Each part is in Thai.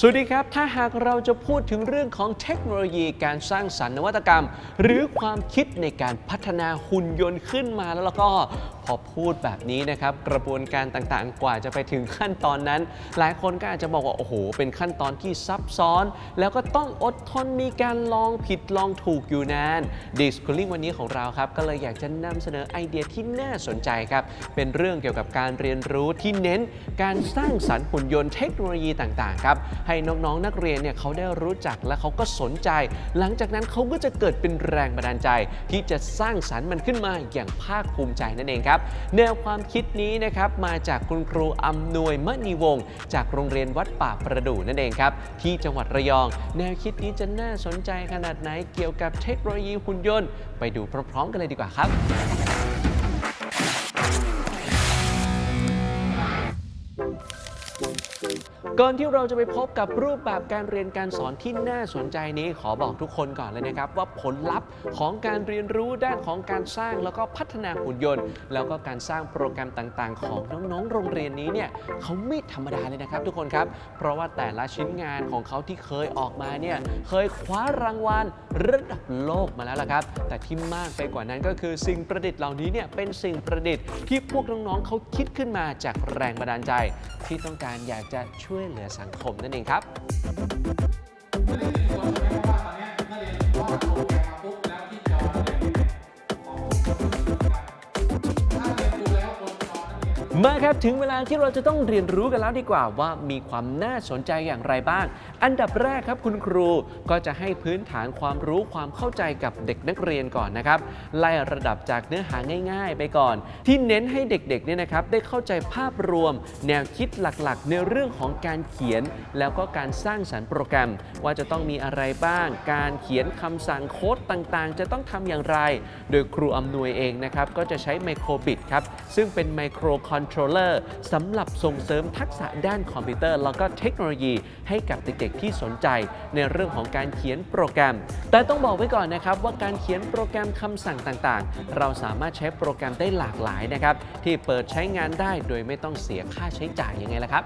สวัสดีครับ ถ้าหากเราจะพูดถึงเรื่องของเทคโนโลยีการสร้างสรรค์นวัตกรรม หรือความคิดในการพัฒนาหุ่นยนต์ขึ้นมาแล้วก็ พอพูดแบบนี้นะครับกระบวนการต่างๆ กว่าจะไปถึงขั้นตอนนั้น หลายคนก็อาจจะบอกว่า โอ้โห เป็นขั้นตอนที่ซับซ้อน แล้วก็ต้องอดทนมีการลองผิดลองถูกอยู่นาน d i s c o o l i n g วันนี้ของเราครับ ก็เลยอยากจะนำเสนอไอเดียที่น่าสนใจครับ เป็นเรื่องเกี่ยวกับการเรียนรู้ที่เน้นการสร้างสรรค์หุ่นยนต์เทคโนโลยีต่างๆครับให้น้องๆนักเรียนเนี่ยเขาได้รู้จักและเขาก็สนใจ หลังจากนั้นเขาก็จะเกิดเป็นแรงบันดาลใจ ที่จะสร้างสรรค์มันขึ้นมาอย่างภาคภูมิใจนั่นเองครับแนวความคิดนี้นะครับมาจากคุณครูอำนวยมณีวงศ์จากโรงเรียนวัดป่าประดู่นั่นเองครับที่จังหวัดระยอง แนวคิดนี้จะน่าสนใจขนาดไหนเกี่ยวกับเทคโนโลยีหุ่นยนต์ ไปดูพร้อมๆกันเลยดีกว่าครับ ก่อนที่เราจะไปพบกับรูปแบบการเรียนการสอนที่น่าสนใจนี้ขอบอกทุกคนก่อนเลยนะครับ ว่าผลลัพธ์ของการเรียนรู้ด้านของการสร้างแล้วก็พัฒนาหุ่นยนต์ แล้วก็การสร้างโปรแกรมต่างๆ ของน้องๆ โรงเรียนนี้เนี่ยเขาไม่ธรรมดาเลยนะครับ ทุกคนครับ เพราะว่าแต่ละชิ้นงานของเขาที่เคยออกมาเนี่ยเคยคว้ารางวัลระดับโลกมาแล้วล่ะครับ แต่ที่มากไปกว่านั้นก็คือสิ่งประดิษฐ์เหล่านี้เนี่ยเป็นสิ่งประดิษฐ์ที่พวกน้องๆเขาคิดขึ้นมาจากแรงบันดาลใจ ที่ต้องการอยากจะช่วยเหลือสังคมนั่นเองครับ มาครับถึงเวลาที่เราจะต้องเรียนรู้กันแล้วดีกว่าว่ามีความน่าสนใจอย่างไรบ้าง อันดับแรกครับคุณครูก็จะให้พื้นฐานความรู้ความเข้าใจกับเด็กนักเรียนก่อนนะครับไล่ระดับจากเนื้อหาง่าย ๆ ไปก่อน ที่เน้นให้เด็กๆเนี่ยนะครับได้เข้าใจภาพรวม แนวคิดหลักๆ ในเรื่องของการเขียน แล้วก็การสร้างสรรค์โปรแกรม ว่าจะต้องมีอะไรบ้าง การเขียนคำสั่งโค้ดต่างๆ จะต้องทำอย่างไร โดยครูอำนวยเองนะครับก็จะใช้ไมโครบิตครับซึ่งเป็นไมโครคอนโทรลเลอร์สำหรับส่งเสริมทักษะด้านคอมพิวเตอร์ แล้วก็เทคโนโลยีให้กับเด็กๆที่สนใจในเรื่องของการเขียนโปรแกรม แต่ต้องบอกไว้ก่อนนะครับว่าการเขียนโปรแกรมคำสั่งต่างๆ เราสามารถใช้โปรแกรมได้หลากหลายนะครับที่เปิดใช้งานได้โดยไม่ต้องเสียค่าใช้จ่ายยังไงล่ะครับ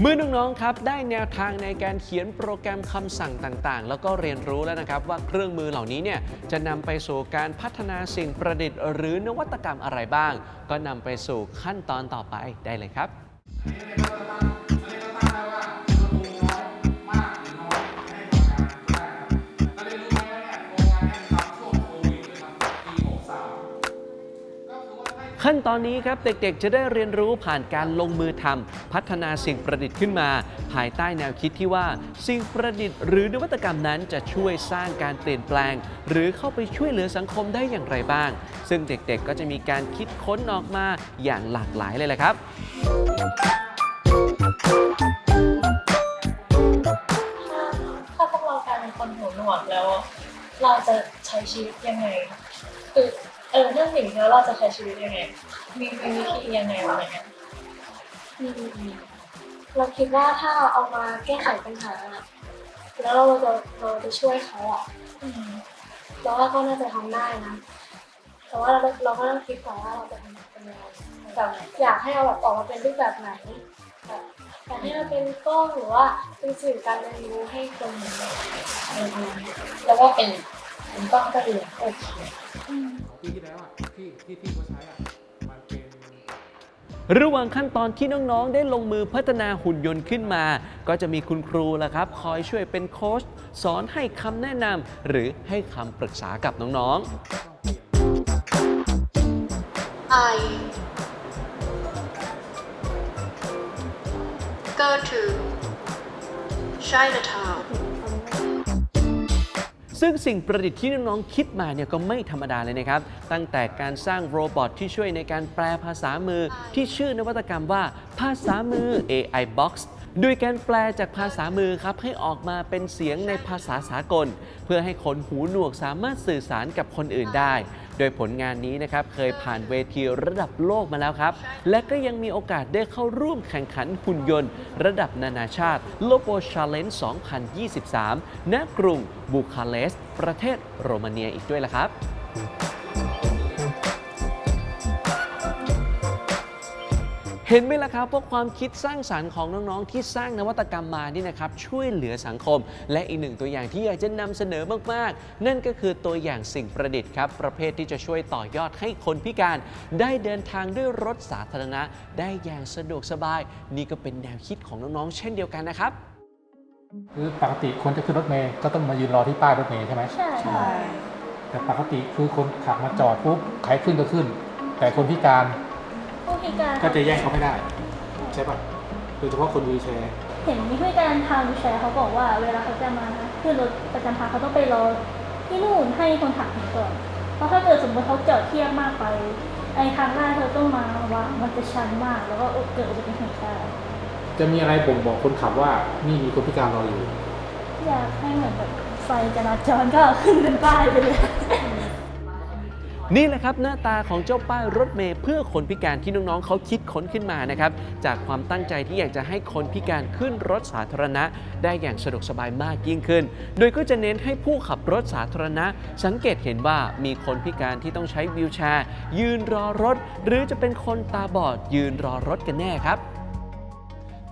เมื่อน้องๆครับได้แนวทางในการเขียนโปรแกรมคำสั่งต่างๆ แล้วก็เรียนรู้แล้วนะครับว่าเครื่องมือเหล่านี้เนี่ยจะนำไปสู่การพัฒนาสิ่งประดิษฐ์ หรือนวัตกรรมอะไรบ้าง ก็นำไปสู่ขั้นตอนต่อไปได้เลยครับ ขั้นตอนนี้ครับเด็กๆ จะได้เรียนรู้ผ่านการลงมือทำพัฒนาสิ่งประดิษฐ์ขึ้นมา ภายใต้แนวคิดที่ว่า สิ่งประดิษฐ์หรือนวัตกรรมนั้นจะช่วยสร้างการเปลี่ยนแปลง หรือเข้าไปช่วยเหลือสังคมได้อย่างไรบ้าง ซึ่งเด็กๆ ก็จะมีการคิดค้นออกมาอย่างหลากหลายเลยแหละครับ ถ้าพวกเรากลายเป็นคนหูหนวกแล้ว เราจะใช้ชีวิตยังไง คือเออเรื่องสิ่งแล้วเราจะใช้ชีวิตยังไง มีมีวิธียังไงอะไรเงี้ยอืมเราคิดว่าถ้าเราเอามาแก้ไขปัญหาอะแล้วเราจะเราจะช่วยเขาอะอืมเราว่าก็น่าจะทำได้นะ แต่ว่าเราเราก็ต้องคิดก่อนว่าเราจะทำเป็นยังไงแบบอยากให้เอาแบบออกมาเป็นรูปแบบไหนแบบอยากให้มันเป็นกล้องหรือว่าเป็นสื่อการเรียนรู้ให้คนเห็นอะไรประมาณนี้แล้วก็เป็น เป็นกล้องก็ดีโอเคปีที่แล้วอะที่ที่ที่เขาใช้อะมันเป็นระหว่างขั้นตอนที่น้องๆ ได้ลงมือพัฒนาหุ่นยนต์ขึ้นมา ก็จะมีคุณครูละครับ คอยช่วยเป็นโค้ชสอนให้คำแนะนำหรือให้คำปรึกษากับน้องๆ I go to Chinatown. ซึ่งสิ่งประดิษฐ์ที่น้องๆคิดมาเนี่ยก็ไม่ธรรมดาเลยนะครับ ตั้งแต่การสร้างโรบอทที่ช่วยในการแปลภาษามือที่ชื่อนวัตกรรมว่าภาษามือ AI Box โดยการแปลจากภาษามือครับให้ออกมาเป็นเสียงในภาษาสากล เพื่อให้คนหูหนวกสามารถสื่อสารกับคนอื่นได้ โดยผลงานนี้นะครับเคยผ่านเวทีระดับโลกมาแล้วครับ และก็ยังมีโอกาสได้เข้าร่วมแข่งขันหุ่นยนต์ ระดับนานาชาติ l o b o Challenge 2023 ณ กรุงบูคาเรสต์ประเทศโรมาเนียอีกด้วยล่ะครับ เห็นไหมล่ะครับว่าความคิดสร้างสารรค์ของน้องๆ ที่สร้างนวัตกรรมมานี่นะครับช่วยเหลือสังคม และอีกหนึ่งตัวอย่างที่อยากจะนำเสนอมากๆ นั่นก็คือตัวอย่างสิ่งประดิษฐ์ครับประเภทที่จะช่วยต่อยอดให้คนพิการ ได้เดินทางด้วยรถสาธารณะ ได้อย่างสะดวกสบาย นี่ก็เป็นแนวคิดของน้องๆ เช่นเดียวกันนะครับคือปกติคนจะขึ้นรถเมย์ก็ต้องมายืนรอที่ป้ายรถเมย์ใช่ไหมใช่แต่ปกติคือคนขับมาจอดปุ๊บใครขึ้นก็ขึ้น แต่คนพิการ ผู้พิการก็จะแย่งเขาไม่ได้ ใช่ป่ะโดยเฉพาะคนวีลแชร์เห็นมีผู้พิการทางวีลแชร์เขาบอกว่าเวลาเขาจะมาขึ้นรถประจำทางเขาต้องไปรอที่นู่นให้คนขับเห็นก่อนเพราะถ้าเกิดสมมติเขาจอดเทียบมากไปไอ้ทางหน้าเธอต้องมาว่ามันจะชันมาก แล้วก็เกิดอุบัติเหตุได้จะมีอะไรบ่งบอกคนขับว่านี่มีคนพิการรออยู่อยากให้เหมือนแบบไฟจราจรก็ขึ้นเป็นป้ายไปเลย นี่แหละครับหน้าตาของเจ้าป้ายรถเมล์เพื่อคนพิการที่น้องๆเขาคิดค้นขึ้นมานะครับจากความตั้งใจที่อยากจะให้คนพิการขึ้นรถสาธารณะ ได้อย่างสะดวกสบายมากยิ่งขึ้น โดยก็จะเน้นให้ผู้ขับรถสาธารณะ สังเกตเห็นว่ามีคนพิการที่ต้องใช้วีลแชร์ ยืนรอรถ หรือจะเป็นคนตาบอดยืนรอรถกันแน่ครับ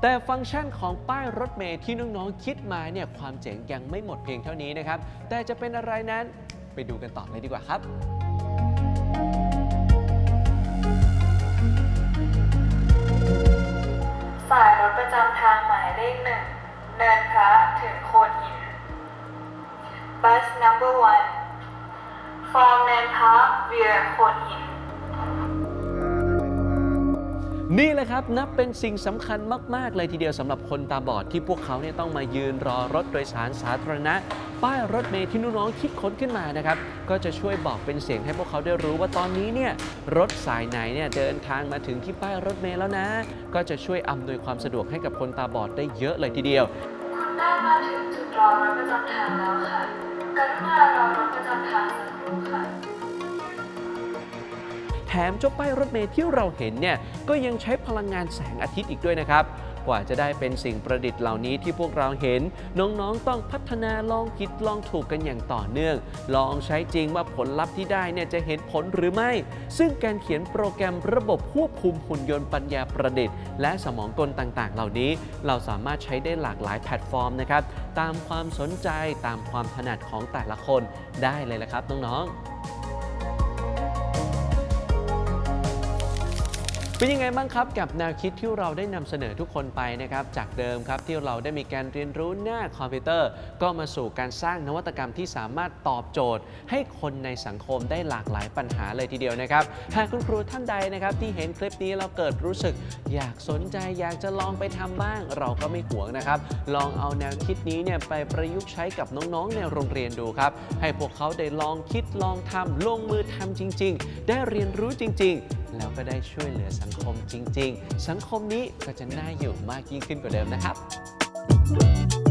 แต่ฟังก์ชันของป้ายรถเมล์ที่น้องๆคิดมาเนี่ยความเจ๋งยังไม่หมดเพียงเท่านี้นะครับ แต่จะเป็นอะไรนั้นไปดูกันต่อเลยดีกว่าครับ สายรถประจำทางหมายเลขหนึ่งเนินพระถึงโคนหิน Bus number one from เนินพระ via โคนหินนี่แหละครับนับเป็นสิ่งสำคัญมาก ๆ เลยทีเดียวสำหรับคนตาบอดที่พวกเขาเนี่ยต้องมายืนรอรถโดยสารสาธารณะ ป้ายรถเมล์ที่น้องๆคิดค้นขึ้นมานะครับ ก็จะช่วยบอกเป็นเสียงให้พวกเขาได้รู้ว่าตอนนี้เนี่ยรถสายไหนเนี่ยเดินทางมาถึงที่ป้ายรถเมล์แล้วนะ ก็จะช่วยอำนวยความสะดวกให้กับคนตาบอดได้เยอะเลยทีเดียวคุณได้มาถึงจุดรอรถประจำทางแล้วค่ะกรุณารอรถประจำทางสักครู่ค่ะแถมเจ้าป้ายรถเมล์ที่เราเห็นเนี่ยก็ยังใช้พลังงานแสงอาทิตย์อีกด้วยนะครับ กว่าจะได้เป็นสิ่งประดิษฐ์เหล่านี้ที่พวกเราเห็น น้องๆ ต้องพัฒนาลองผิดลองถูกกันอย่างต่อเนื่อง ลองใช้จริงว่าผลลัพธ์ที่ได้เนี่ยจะเห็นผลหรือไม่ ซึ่งการเขียนโปรแกรมระบบควบคุมหุ่นยนต์ปัญญาประดิษฐ์ และสมองกลต่างๆ เหล่านี้ เราสามารถใช้ได้หลากหลายแพลตฟอร์มนะครับตามความสนใจตามความถนัดของแต่ละคนได้เลยละครับน้องๆ เป็นยังไงบ้างครับกับแนวคิดที่เราได้นำเสนอทุกคนไปนะครับจากเดิมครับที่เราได้มีการเรียนรู้หน้าคอมพิวเตอร์ ก็มาสู่การสร้างนวัตกรรมที่สามารถตอบโจทย์ ให้คนในสังคมได้หลากหลายปัญหาเลยทีเดียวนะครับหากคุณครูท่านใดนะครับที่เห็นคลิปนี้เราเกิดรู้สึก อยากสนใจอยากจะลองไปทำบ้าง เราก็ไม่หวงนะครับลองเอาแนวคิดนี้เนี่ยไปประยุกต์ใช้กับน้องๆในโรงเรียนดูครับให้พวกเขาได้ลองคิดลองทำลงมือทำจริง ๆ ได้เรียนรู้จริง ๆ แล้วก็ได้ช่วยเหลือสังคมจริง ๆ สังคมนี้ก็จะน่าอยู่มากยิ่งขึ้นกว่าเดิมนะครับ